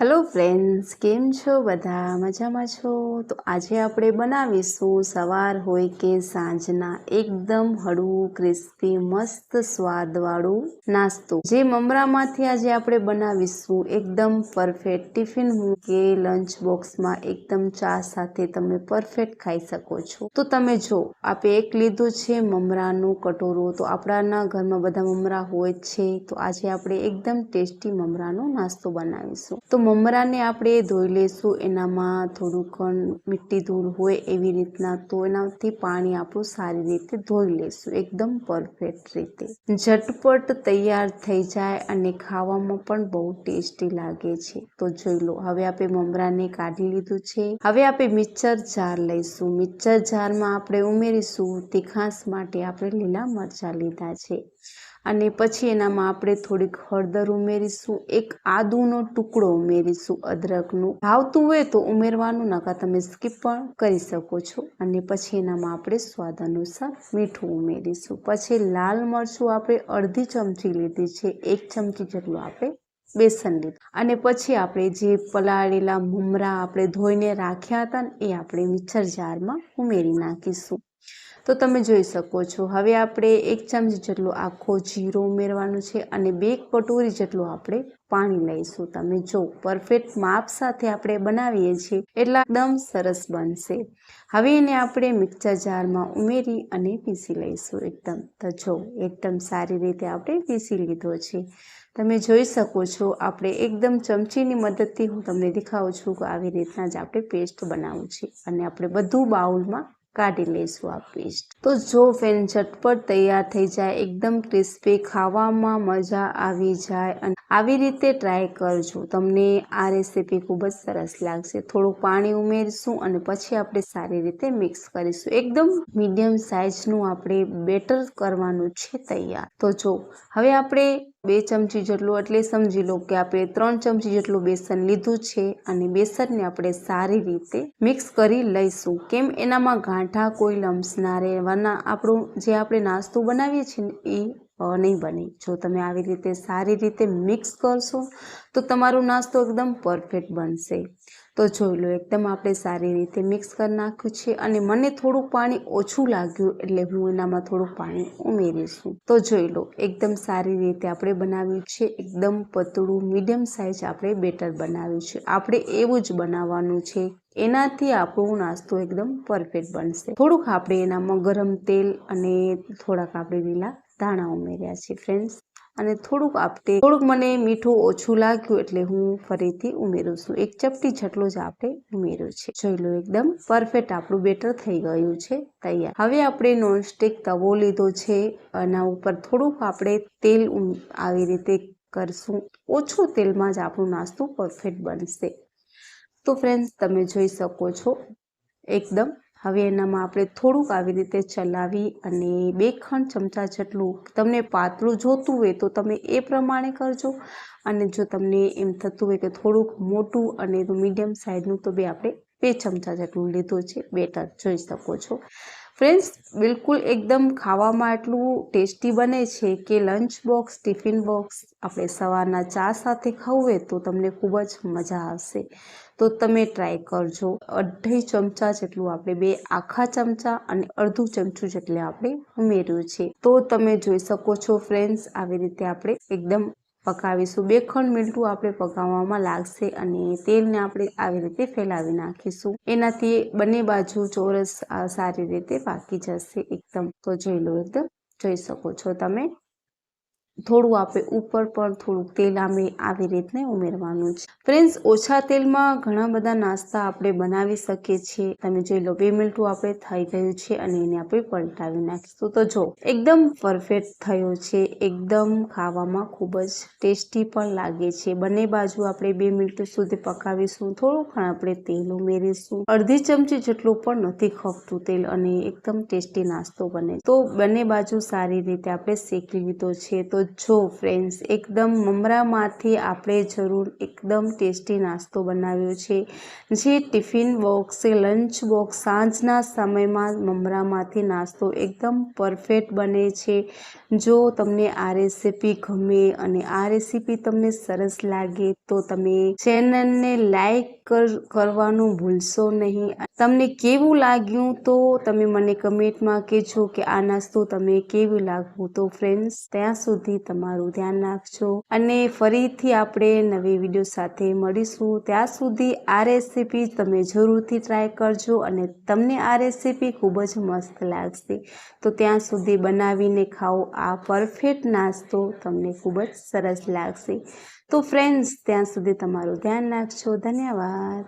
Hello friends કેમ છો? બધા મજામાં છો? તો આજે આપણે બનાવીશું સવાર હોય કે સાંજના એકદમ હળવું, ક્રિસ્પી, મસ્ત સ્વાદવાળું નાસ્તો. જે મમરામાંથી આજે આપણે બનાવીશું એકદમ પરફેક્ટ ટિફિન કે લંચ બોક્સમાં એકદમ ચા સાથે તમે પરફેક્ટ ખાઈ શકો છો. તો તમે જો, આપે એક લીધું છે મમરાનું કટોરું. તો આપણાના ઘરમાં બધા મમરા હોય છે. તો આજે આપણે એકદમ ટેસ્ટી મમરાનો નાસ્તો બનાવીશું. તો મમરાને આપણે ધોઈ લઈશું એનામાં થોડુંક મીઠી ધૂળ હોય એવી રીતના તો એનાથી પાણી આપણું સારી રીતે ધોઈ લઈશું એકદમ પરફેક્ટ રીતે. ઝટપટ તૈયાર થઈ જાય અને ખાવામાં પણ બહુ ટેસ્ટી લાગે છે. તો જોઈ લો, હવે આપણે મમરાને કાઢી લીધું છે. હવે આપણે મિક્સર જાર લઈશું. મિક્સર જારમાં આપણે ઉમેરીશું તીખાસ માટે આપણે લીલા મરચાં લીધા છે. અને પછી એનામાં આપણે થોડીક હળદર ઉમેરીશું, એક આદુનો ટુકડો ઉમેરીશું અદરકનું. ભાવતું હોય તો ઉમેરવાનું નકા તમે સ્કીપ પણ કરી શકો છો. અને પછી એનામાં આપણે સ્વાદ અનુસાર મીઠું ઉમેરીશું. પછી લાલ મરચું આપણે અડધી ચમચી લીધી છે, એક ચમચી જેટલું આપણે બેસન લીધું. અને પછી આપણે જે પલાળેલા મમરા આપણે ધોઈને રાખ્યા હતા ને, એ આપણે મિક્સર જારમાં ઉમેરી નાખીશું. તો તમે જોઈ શકો છો. હવે આપણે એક ચમચી જેટલું આખો જીરો ઉમેરવાનું છે અને બે કટોરી જેટલું આપણે પાણી લઈશું. તમે જો પરફેક્ટ માપ સાથે આપણે બનાવીએ છીએ, એટલે એકદમ સરસ બનશે. હવે એને આપણે મિક્સર જારમાં ઉમેરી અને પીસી લઈશું એકદમ. તો જો, એકદમ સારી રીતે આપણે પીસી લીધો છે. તમે જોઈ શકો છો, આપણે એકદમ ચમચીની મદદથી હું તમને દેખાવું છું કે આવી રીતના જ આપણે પેસ્ટ બનાવું છે. અને આપણે બધું બાઉલમાં કાઢી લઈશું આ પેસ્ટ તો જો ફેન ઝટપટ તૈયાર થઈ જાય, એકદમ ક્રિસ્પી ખાવામાં મજા આવી જાય અને આવી રીતે ટ્રાય કરજો. તમને આ રેસીપી ખૂબ જ સરસ લાગશે. થોડું પાણી ઉમેરીશું અને પછી આપણે સારી રીતે મિક્સ કરીશું. એકદમ મીડિયમ સાઇઝનું આપણે બેટર કરવાનું છે તૈયાર. તો જો, હવે આપણે બે ચમચી જેટલું, એટલે સમજી લો કે આપણે ત્રણ ચમચી જેટલું બેસન લીધું છે અને બેસનને આપણે સારી રીતે મિક્સ કરી લઈશું. કેમ? એનામાં ગાંઠા, કોઈ લમ્સ ના રહેવાના. આપણું જે આપણે નાસ્તો બનાવીએ છીએ એ નહીં બને. જો તમે આવી રીતે સારી રીતે મિક્સ કરશો, તો તમારો નાસ્તો એકદમ પરફેક્ટ બનશે. તો જોઈ લો, એકદમ આપણે સારી રીતે મિક્સ કરી નાખ્યું છે અને મને થોડુંક પાણી ઓછું લાગ્યું એટલે હું એનામાં થોડું પાણી ઉમેરીશું. તો જોઈ લો, એકદમ સારી રીતે આપણે બનાવ્યું છે. એકદમ પતળું, મીડિયમ સાઇઝ આપણે બેટર બનાવ્યું છે. આપણે એવું જ બનાવવાનું છે. એનાથી આપણો નાસ્તો એકદમ પરફેક્ટ બનશે. થોડુંક આપણે એનામાં ગરમ તેલ અને થોડાક આપણે લીલા ધાણા ઉમેર્યા છે ફ્રેન્ડ્સ અને થોડુંક આપણે થોડુંક મને મીઠું ઓછું લાગ્યું એટલે હું ફરીથી ઉમેરું છું. એક ચપટી જેટલું જ આપણે ઉમેર્યું છે. જોઈ લો એકદમ પરફેક્ટ આપણું બેટર થઈ ગયું છે. તૈયાર. હવે આપણે નોનસ્ટિક તવો લીધો છે. એના ઉપર થોડુંક આપણે તેલ આવી રીતે કરશું. ઓછું તેલમાં જ આપણું નાસ્તો પરફેક્ટ બનશે. તો ફ્રેન્ડ્સ તમે જોઈ શકો છો. એકદમ હવે એનામાં આપણે થોડુંક આવી રીતે ચલાવી અને બે ખંડ ચમચા જેટલું તમને પાતળું જોતું હોય તો તમે એ પ્રમાણે કરજો. અને જો તમને એમ થતું હોય કે થોડુંક મોટું અને મીડિયમ સાઇઝનું તો બે આપણે બે ચમચા જેટલું લીધું છે. બેટર જોઈ શકો છો. ફ્રેન્ડ્સ, બિલકુલ એકદમ ખાવામાં એટલું ટેસ્ટી બને છે કે લંચ બોક્સ, ટિફિન બોક્સ, આપણે સવારના ચા સાથે ખાવું તો તમને ખૂબ જ મજા આવશે. તો તમે ટ્રાય કરજો. અઢી ચમચા જેટલું આપણે બે આખા ચમચા અને અડધું ચમચું જેટલે આપણે ઉમેર્યું છે. તો તમે જોઈ શકો છો ફ્રેન્ડ્સ, આવી રીતે આપણે એકદમ પકાવીશું. બે ખંડ મીઠું આપણે પકાવવામાં લાગશે અને તેલને આપણે આવી રીતે ફેલાવી નાખીશું. એનાથી બંને બાજુ ચોરસ સારી રીતે પાકી જશે એકદમ. તો જોઈ લો એકદમ. જોઈ શકો છો તમે. થોડું આપણે ઉપર પણ થોડુંક તેલ અમે આવી રીતને ઉમેરવાનું છે. ફ્રેન્ડ્સ, ઓછા તેલમાં ઘણા બધા નાસ્તા આપણે બનાવી શકીએ છીએ. તમે જોઈ લો, બે મિનિટું આપણે થઈ ગયું છે અને એને આપણે પલટાવી નાખીશું. તો જો, એકદમ પરફેક્ટ થયો છે. એકદમ ખાવામાં ખૂબ જ ટેસ્ટી પણ લાગે છે. બંને બાજુ આપણે બે મિનિટ સુધી પકાવીશું. થોડુંક આપણે તેલ ઉમેરીશું. અડધી ચમચી જેટલું પણ નથી ખપતું તેલ અને એકદમ ટેસ્ટી નાસ્તો બને તો બંને બાજુ સારી રીતે આપણે શેકી લીધો છે. તો જો ફ્રેન્ડ્સ એકદમ મમરામાંથી આપણે જરૂર એકદમ ટેસ્ટી નાસ્તો બનાવ્યો છે. જે ટિફિન બોક્સ લંચ બોક્સ સાંજના સમયમાં મમરામાંથી નાસ્તો એકદમ પરફેક્ટ બને છે. જો તમને આ રેસીપી ગમે અને આ રેસીપી તમને સરસ લાગે તો તમે ચેનલને લાઈક કરવાનું ભૂલશો નહીં. તમને કેવું લાગ્યું તો તમે મને કમેન્ટમાં કહેજો કે આ નાસ્તો તમે કેવું લાગવું તો ફ્રેન્ડ્સ ત્યાં સુધી તમારું ધ્યાન રાખજો. અને ફરીથી આપણે નવી વીડિયો સાથે મળીશું. ત્યાં સુધી આ રેસીપી તમે જરૂરથી ટ્રાય કરજો અને તમને આ રેસીપી ખૂબ જ મસ્ત લાગશે. તો ત્યાં સુધી બનાવીને ખાઓ. આ પરફેક્ટ નાસ્તો તમને ખૂબ જ સરસ લાગશે. તો ફ્રેન્ડ્સ ત્યાં સુધી તમારું ધ્યાન રાખજો. ધન્યવાદ.